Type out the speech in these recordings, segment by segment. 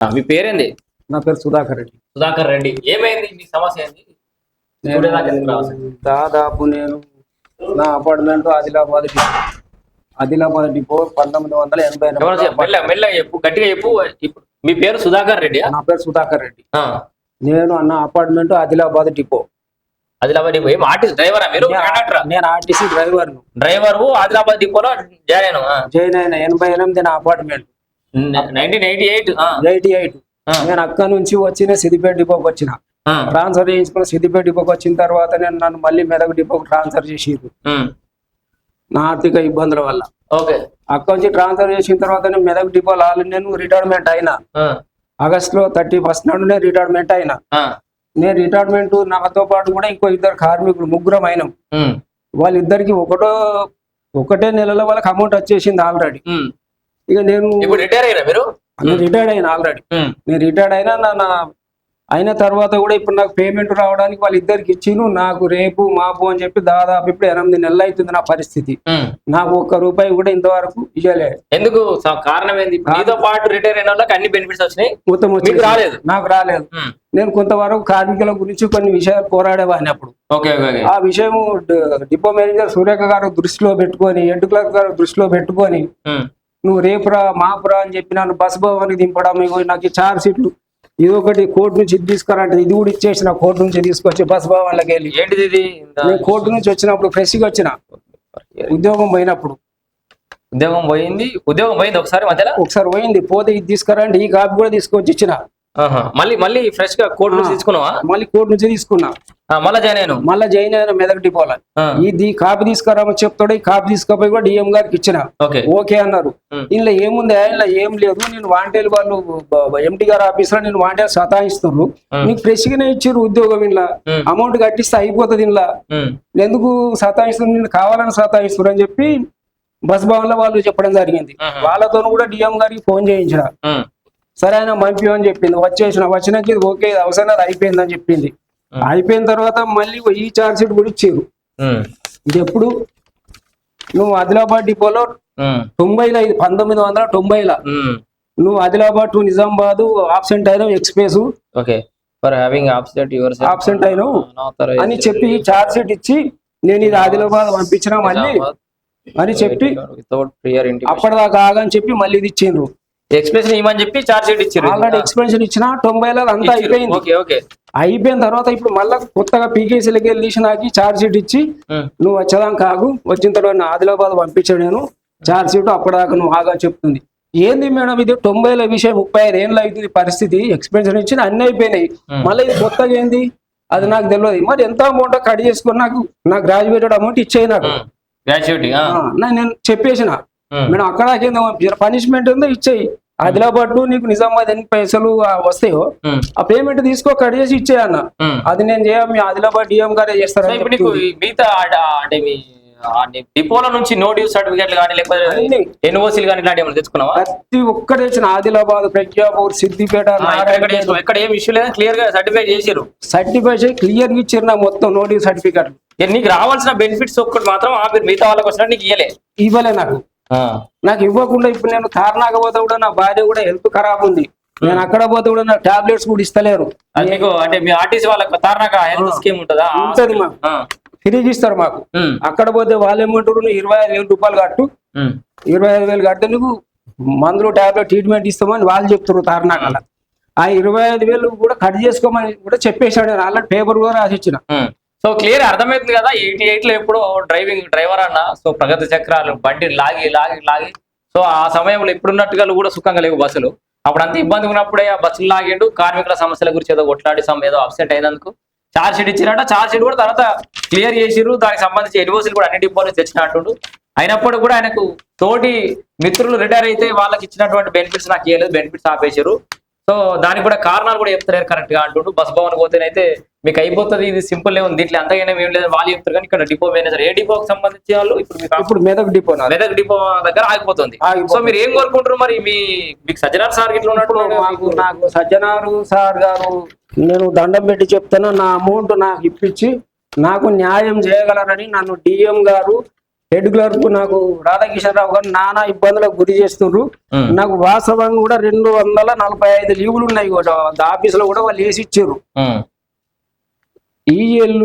మీ పేరేంది? నా పేరు సుధాకర్ రెడ్డి. సుధాకర్ రెడ్డి. ఏమైంది? మీ సమస్య ఏంది? రావాలి? దాదాపు నేను నా appointment Adilabad depot. Adilabad depot పంతొమ్మిది వందల ఎనభై ఎనిమిది. చెప్పు, మెల్ల మెల్ల చెప్పు గట్టిగా చెప్పు. ఇప్పుడు మీ పేరు సుధాకర్ రెడ్డి నా పేరు సుధాకర్ రెడ్డి. నేను అన్న appointment Adilabad depot. Adilabad depot. ఏం ఆర్టిస్ట్ డ్రైవరా మీరు? నేను ఆర్టీసీ డ్రైవర్ డ్రైవర్ ఆదిలాబాద్ డిపోలో జాయిన్ అయినా జైన్ అయిన ఎనభై ఎనిమిది నా appointment. Nineteen eighty eight eighty eight నేను అక్కడ నుంచి వచ్చిన సిద్దిపేట డిపోకి వచ్చిన. ట్రాన్స్ఫర్ చేయించుకున్న సిద్దిపేట డిపోకి వచ్చిన తర్వాత నేను నన్ను మళ్ళీ మెదక్ డిపోకి ట్రాన్స్ఫర్ చేసిర్రు నా ఆర్థిక ఇబ్బందుల వల్ల. ఓకే. అక్కడ నుంచి ట్రాన్స్ఫర్ చేసిన తర్వాత నేను మెదక్ డిపోలో నేను రిటైర్మెంట్ అయినా. ఆగస్ట్లో థర్టీ ఫస్ట్ నాడు నేను రిటైర్మెంట్ అయినా. నేను రిటైర్మెంట్ నాతో పాటు కూడా ఇంకో ఇద్దరు కార్మికులు ముగ్గురం అయినాం. వాళ్ళిద్దరికి ఒకటో ఒకటే నెలలో వాళ్ళకి అమౌంట్ వచ్చేసింది ఆల్రెడీ ఇక నేను ఇప్పుడు రిటైర్ అయ్యారా మీరు? రిటైర్డ్ అయినా ఆల్రెడీ నేను రిటైర్డ్ అయినా నా అయిన తర్వాత కూడా ఇప్పుడు నాకు పేమెంట్ రావడానికి వాళ్ళిద్దరికి ఇచ్చిను నాకు రేపు మాపు అని చెప్పి దాదాపు ఇప్పుడు ఎనిమిది నెలలు అవుతుంది నా పరిస్థితి. నాకు ఒక్క రూపాయి కూడా ఇంతవరకు ఇవ్వలే ఎందుకు? కారణం ఏంది? మీతో పాటు రిటైర్ అయిన వాళ్ళకి అన్ని బెనిఫిట్స్ వచ్చినాయి. మొత్తం వచ్చి రాలేదు. నాకు రాలేదు. నేను కొంతవరకు కార్మికుల గురించి కొన్ని విషయాలు పోరాడేవాడిని అప్పుడు. ఆ విషయం డిపో మేనేజర్ సూర్యక గారు దృష్టిలో పెట్టుకొని ఎంటు క్లర్క్ గారు దృష్టిలో పెట్టుకొని నువ్వు రేపురా మాపురా అని చెప్పి నన్ను బస్ భవన్కి దింపడం నాకు చార్ సీట్లు. ఇది ఒకటి కోర్టు నుంచి ఇది తీసుకురంటే ఇది కూడా ఇచ్చేసిన కోర్టు నుంచి తీసుకొచ్చి బస్ భవన్లోకి వెళ్ళి. ఏంటిది ఇది? నేను కోర్టు నుంచి వచ్చినప్పుడు ఫ్రెష్గా వచ్చిన. ఉద్యోగం పోయినప్పుడు. ఉద్యోగం పోయింది? ఉద్యోగం పోయింది ఒకసారి మధ్యలో? ఒకసారి పోయింది. పోతే ఇది తీసుకురండి ఈ కాపీ కూడా తీసుకొచ్చి ఇచ్చిన. మళ్ళీ మళ్ళీ ఫ్రెష్గా కోర్టు నుంచి తీసుకున్నావా? మళ్ళీ కోర్టు నుంచి తీసుకున్నా. మళ్ళా జాయిన్ అయినా మళ్ళీ జైన్ అయిన మెదక్ డిపోలో ఇది కాపీ తీసుకురామని చెప్తాడు ఈ కాపీ తీసుకుపోయి కూడా డిఎం గారికి ఇచ్చిన. ఓకే. అన్నారు. ఇందులో ఏముంది? ఇందులో ఏం లేదు. నేను వాంటేలు వాళ్ళు ఎంటీ గారు ఆఫీస్లో నేను వాంటేలు సతాయిస్తున్నారు. నీకు ఫ్రెష్ గానే ఇచ్చారు ఉద్యోగం ఇంట్లో. అమౌంట్ కట్టిస్తే అయిపోతుంది ఇంట్లో ఎందుకు సతాయిస్తున్నారు నేను కావాలని సతాయిస్తున్నారు అని చెప్పి బస్ భవన్లో వాళ్ళు చెప్పడం జరిగింది. వాళ్ళతో కూడా డిఎం గారికి ఫోన్ చేయించిన. ఉమ్, సరే ఆయన మంపి అని చెప్పింది. వచ్చేసిన వచ్చినాక ఇది ఓకే ఇది అవసరం అది అయిపోయింది అని చెప్పింది. అయిపోయిన తర్వాత మళ్ళీ ఈ చార్జ్ షీట్ కూడా ఇచ్చారు ఇది ఎప్పుడు? నువ్వు ఆదిలాబాద్ డిపోలో తొంభైలో పంతొమ్మిది వందల తొంభైలో. నువ్వు ఆదిలాబాద్ టు నిజామాబాద్ ఆబ్సెంట్ అయినావు express. Okay. For having absent your Absent అయినావు. అని చెప్పి చార్జ్ షీట్ ఇచ్చి నేను ఇది ఆదిలాబాద్ పంపించిన మళ్ళీ అని చెప్పి అప్పటిదాకా ఆగని చెప్పి మళ్ళీ ఇది ఇచ్చిండ్రు. ఎక్స్ప్రెషన్ ఇవ్వమని చెప్పి చార్జ్ షీట్ ఇచ్చారు. ఆల్రెడీ ఎక్స్పెన్షన్ ఇచ్చిన తొంభైలో అంతా అయిపోయింది. ఓకే ఓకే అయిపోయిన తర్వాత ఇప్పుడు మళ్ళీ కొత్తగా పీకేసీలకి వెళ్ళి నాకు చార్జ్ షీట్ ఇచ్చి ఉమ్, నువ్వు వచ్చేదాకా ఆగు వచ్చిన తర్వాత ఆదిలాబాద్ పంపించాడు నేను చార్జ్ షీట్ అప్పటిదాకా నువ్వు ఆగా చెప్తుంది. ఏంది మేడం ఇది తొంభైల విషయం ముప్పై ఐదు ఏళ్ళు అవుతుంది పరిస్థితి ఎక్స్పెన్షన్ ఇచ్చిన అన్ని అయిపోయినాయి. Hmm. మళ్ళీ ఇది కొత్తగా ఏంది? అది నాకు తెలియదు. మరి ఎంత అమౌంట్ కట్ చేసుకుని నాకు నా గ్రాడ్యుయేటెడ్ అమౌంట్ ఇచ్చేయి నాకు. నా- నేను చెప్పేసిన. మేడం అక్కడ పనిష్మెంట్ ఉందో ఇచ్చేయి. ఆదిలాబాద్ టు నీకు నిజామాబాద్ ఎన్ని పైసలు వస్తాయో ఆ. పేమెంట్ తీసుకో కట్ చేసి ఇచ్చేయి అన్న. ఉమ్. అది నేను చేయ మీ ఆదిలాబాద్ డిఎం గారే. ఈ మిగతా అంటే మీ నీ డిపోల నుంచి నో డ్యూస్ సర్టిఫికేట్లు కానీ లేకపోతే. ఎన్ఓసీలు కానీ ఇట్లాంటి ఏమైనా తెచ్చుకున్నావా? ప్రతి ఒక్కటి వచ్చిన ఆదిలాబాద్ ప్రజ్ఞాపూర్ సిద్దిపేట? ఎక్కడ ఏం ఇష్యూ లేదా. క్లియర్గా సర్టిఫై చేసిరు సర్టిఫికేట్ క్లియర్ ఇచ్చారు నా మొత్తం నోటీస్ సర్టిఫికేట్ ఏ, నీకు రావాల్సిన బెనిఫిట్స్ ఒక్కటి మాత్రం ఆ మీరు మిగతా వాళ్ళకి వచ్చినా నీకు ఇయ్యలే. ఇవ్వలే నాకు. నాకు ఇవ్వకుండా ఇప్పుడు నేను తార్నాక పోతే కూడా నా భార్య కూడా హెల్త్ ఖరాబ్ ఉంది. నేను అక్కడ పోతే కూడా నా టాబ్లెట్స్ కూడా ఇస్తలేరు. అంటే మీ ఆర్టీసీ వాళ్ళకి తారనాక హెల్త్ స్కీమ్ ఉంటుందా? ఉంటది తిరిగి ఇస్తారు మాకు. అక్కడ పోతే వాళ్ళు ఏమంటారు నువ్వు ఇరవై ఐదు వేలు రూపాయలు కట్టు. ఇరవై ఐదు వేలు కడితే నువ్వు మందులు టాబ్లెట్ ట్రీట్మెంట్ ఇస్తామని వాళ్ళు చెప్తారు తార్నాకల ఆ ఇరవై ఐదు వేలు కూడా కట్ చేసుకోమని కూడా చెప్పేశాడు. ఆల్రెడీ పేపర్ కూడా రాసి ఇచ్చిన. సో క్లియర్ అర్థమవుతుంది కదా ఎయిటీ ఎయిట్లో ఎప్పుడో డ్రైవింగ్ డ్రైవర్ అన్న సో ప్రగతి చక్రాలు బండి లాగి లాగి లాగి. సో ఆ సమయంలో ఇప్పుడున్నట్టుగా కూడా సుఖంగా లేవు బస్సులు. అప్పుడు అంత ఇబ్బంది ఉన్నప్పుడే ఆ బస్సులు లాగిండు కార్మికుల సమస్యల గురించి ఏదో కొట్లాడి సమ్ ఏదో అప్సెట్ అయినందుకు. చార్జ్ షీట్ ఇచ్చినట్ట చార్జ్ షీట్ కూడా తర్వాత క్లియర్ చేసిర్రు. దానికి సంబంధించి ఎన్ఓసీలు కూడా అన్ని డిపోలు తెచ్చిన అంటుండు. అయినప్పుడు కూడా ఆయనకు తోటి మిత్రులు రిటైర్ అయితే వాళ్ళకి ఇచ్చినటువంటి బెనిఫిట్స్ నాకు ఇవ్వలేదు బెనిఫిట్స్ ఆపేశారు సో దానికి కూడా కారణాలు కూడా చెప్తారు కరెక్ట్గా. అంటుండు బస్ భవన్ పోతేనైతే మీకు అయిపోతుంది ఇది సింపుల్ ఉంది. దీంట్లో అంతగానే ఏం లేదు వాళ్ళు చెప్తారు కానీ ఇక్కడ డిపో మేనేజర్ ఏ డిపోకి సంబంధించి వాళ్ళు ఇప్పుడు ఇప్పుడు మెదక్ డిపో. మెదక్ డిపో దగ్గర ఆగిపోతుంది. సో మీరు ఏం కోరుకుంటారు మరి? మీ మీకు సజ్జనార్ సార్ ఇట్లా ఉన్నట్టు మాకు నాకు సజ్జనారు సార్ గారు నేను దండం పెట్టి చెప్తాను నా అమౌంట్ నాకు ఇప్పించి నాకు న్యాయం చేయగలరని నన్ను డిఎం గారు హెడ్ క్లర్క్ నాకు రాధాకిషన్ రావు గారు నానా ఇబ్బందులకు గురి ఉమ్. నాకు వాస్తవంగా కూడా రెండు వందల నలభై ఐదు లీవులు ఉన్నాయి కూడా. ఆఫీస్లో కూడా వాళ్ళు వేసి ఇచ్చారు. ఉమ్. ఈఎల్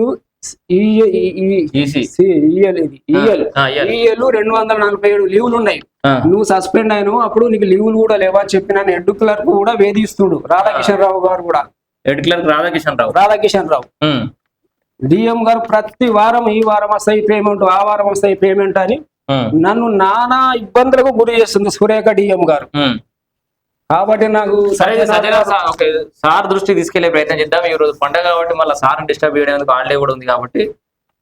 రెండు వందల నలభై ఏడు లీవులు ఉన్నాయి. నువ్వు సస్పెండ్ అయినావు అప్పుడు నీకు లీవులు కూడా లేవా అని చెప్పిన హెడ్ క్లర్క్ కూడా వేధిస్తుడు రాధాకిషన్ రావు గారు కూడా. Head clerk Radhakishan Rao Radhakishan Rao. DM garu ప్రతి వారం ఈ వారం వస్తాయి పేమెంట్ ఆ వారం వస్తాయి పేమెంట్ అని. నన్ను నానా ఇబ్బందులకు గురి చేస్తుంది సురేఖ డిఎం గారు. కాబట్టి నాకు సరే సార్ సార్ దృష్టికి తీసుకెళ్ళే ప్రయత్నం చేద్దాం. ఈ రోజు పండగ కాబట్టి మళ్ళీ సార్ డిస్టర్బ్ చేయడానికి హాలిడే కూడా ఉంది కాబట్టి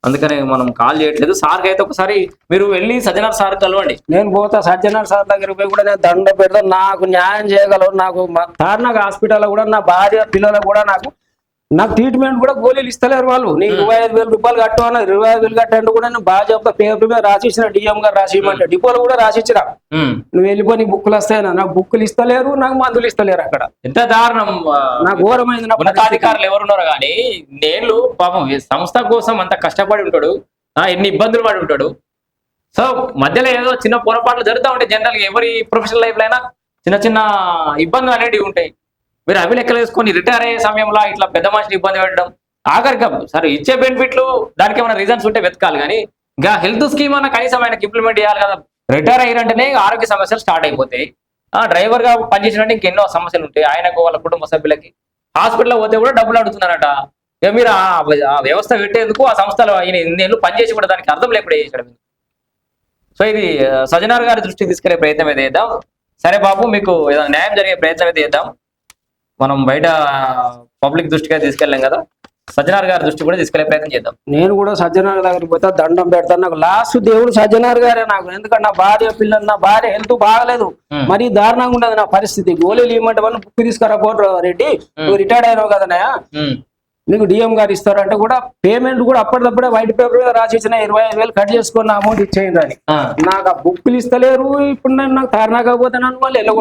అందుకని మనం కాల్ చేయట్లేదు. సార్కి అయితే ఒకసారి మీరు వెళ్ళి సజ్జనార్ సార్ కలవండి. నేను పోతా సత్యనారాయణ సార్ దగ్గరికి పోయి కూడా నేను దండ పెడతా. నాకు న్యాయం చేయగలవు. నాకు తార్నాక హాస్పిటల్ కూడా నా భార్య పిల్లలకు కూడా నాకు నాకు ట్రీట్మెంట్ కూడా గోళీలు ఇస్తలేరు వాళ్ళు. నీకు ఇరవై ఐదు వేల రూపాయలు కట్టు అన్నారు ఇరవై ఐదు వేలు కట్టండి కూడా నేను బాగా చెప్తా పేపర్ మీద రాసిచ్చిన డిఎం గారు రాసి ఇవ్వమంటే డిపోలో కూడా రాసిచ్చిన. ఉమ్. నువ్వు వెళ్ళిపో నీ బుక్కులు వస్తాయన్నా నాకు బుక్కులు ఇస్తలేరు నాకు మందులు ఇస్తలేరు అక్కడ. ఎంత దారుణం నాకు ఘోరమైంది నా పరిస్థితి. ఉన్నతాధికారులు ఎవరున్నారో కానీ నేను పాపం సంస్థ కోసం అంత కష్టపడి ఉంటాడు. ఆ, ఎన్ని ఇబ్బందులు పడి ఉంటాడు. సో మధ్యలో ఏదో చిన్న పొరపాట్లు జరుగుతూ ఉంటాయి జనరల్ ఎవరి ప్రొఫెషనల్ లైఫ్లో అయినా చిన్న చిన్న ఇబ్బందులు అనేటివి ఉంటాయి. మీరు అవి లెక్కలు వేసుకొని రిటైర్ అయ్యే సమయంలో ఇట్లా పెద్ద మనిషిని ఇబ్బంది పెట్టడం ఆఖరిగా సరే ఇచ్చే బెనిఫిట్లు దానికి ఏమైనా రీజన్స్ ఉంటే వెతకాలి కానీ ఇంకా హెల్త్ స్కీమ్ అన్న కనీసం ఆయనకి ఇంప్లిమెంట్ చేయాలి కదా. రిటైర్ అయ్యారంటేనే ఆరోగ్య సమస్యలు స్టార్ట్ అయిపోతాయి. ఆ డ్రైవర్గా పనిచేసినట్టు ఇంకెన్నో సమస్యలు ఉంటాయి. ఆయనకు వాళ్ళ కుటుంబ సభ్యులకి. హాస్పిటల్ పోతే కూడా డబ్బులు అడుగుతున్నారట. ఇక మీరు ఆ- వ్యవస్థ పెట్టేందుకు ఆ సంస్థలో ఆయన ఇన్నేళ్ళు పనిచేసి కూడా దానికి అర్థం లేకుండా చేశాడు. సో ఇది సజనార్ గారి దృష్టికి తీసుకెళ్ళే ప్రయత్నం అయితే చేద్దాం. సరే బాబు మీకు ఏదైనా న్యాయం జరిగే ప్రయత్నం అయితే చేద్దాం. మనం బయట పబ్లిక్ దృష్టిగా తీసుకెళ్ళాం కదా. సజ్జనార్ గారి దృష్టి కూడా తీసుకెళ్ళే ప్రయత్నం చేద్దాం. నేను కూడా సజ్జనార్ దగ్గరికి పోతే దండం పెడతాను నాకు లాస్ట్ దేవుడు సజ్జనార్ గారే నాకు. ఎందుకంటే నా భార్య పిల్లలు నా భార్య హెల్త్ బాగలేదు. మరీ దారుణంగా ఉండదు నా పరిస్థితి. గోళీలు ఇవ్వమంటే వాళ్ళు బుక్ తీసుకురా పోరు రెడ్డి. నువ్వు రిటైర్డ్ అయినావు కదనయ్య ఉమ్, నీకు డిఎం గారు ఇస్తారంటే కూడా పేమెంట్ కూడా అప్పటిదప్పుడే వైట్ పేపర్ మీద రాసి ఇచ్చిన ఇరవై ఐదు వేలు కట్ చేసుకున్న అమౌంట్ ఇచ్చేయండి అని. నాకు ఆ బుక్కులు ఇస్తలేరు ఇప్పుడు నేను నాకు తారనాకపోతే నన్ను వాళ్ళు ఏదో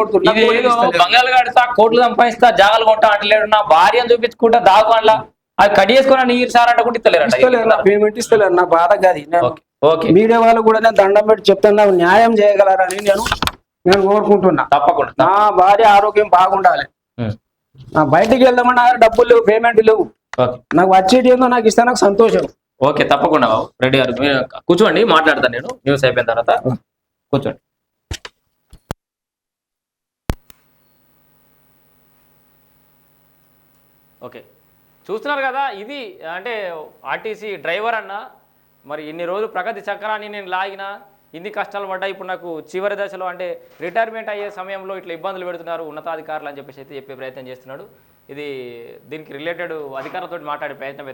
బంగాలు కడతా కోట్లు సంపాదిస్తా జాగాలు కొంటా అంటలేడు. నా భార్యను చూపించుకుంటా దాగులా అది కట్ చేసుకుని నీరు సార్ అంటే కూడా ఇస్తలేరు నా పేమెంట్ ఇస్తలేరు నా బాధ కాదు. మీడియా వాళ్ళు కూడా నేను దండం పెట్టి చెప్తాను న్యాయం చేయగలరని నేను నేను కోరుకుంటున్నా. తప్పకుండా. నా భార్య ఆరోగ్యం బాగుండాలి. బయటికి వెళ్దామన్నా డబ్బులు లేవు పేమెంట్ లేవు. నాకు వచ్చేటి ఏందో నాకు ఇస్తే నాకు సంతోషం. ఓకే తప్పకుండా బాబు. రెడ్డి గారు కూర్చోండి మాట్లాడతాను నేను. న్యూస్ అయిపోయిన తర్వాత కూర్చోండి. ఓకే. చూస్తున్నారు కదా ఇది అంటే ఆర్టీసీ డ్రైవర్ అన్న మరి ఇన్ని రోజులు ప్రగతి చక్రాన్ని నేను లాగిన ఇన్ని కష్టాలు పడ్డా ఇప్పుడు నాకు చివరి దశలో అంటే రిటైర్మెంట్ అయ్యే సమయంలో ఇట్లా ఇబ్బందులు పెడుతున్నారు ఉన్నతాధికారులు అని చెప్పేసి అయితే చెప్పే ప్రయత్నం చేస్తున్నాడు. ఇది దీనికి రిలేటెడ్ అధికారులతో మాట్లాడే ప్రయత్నం అయితే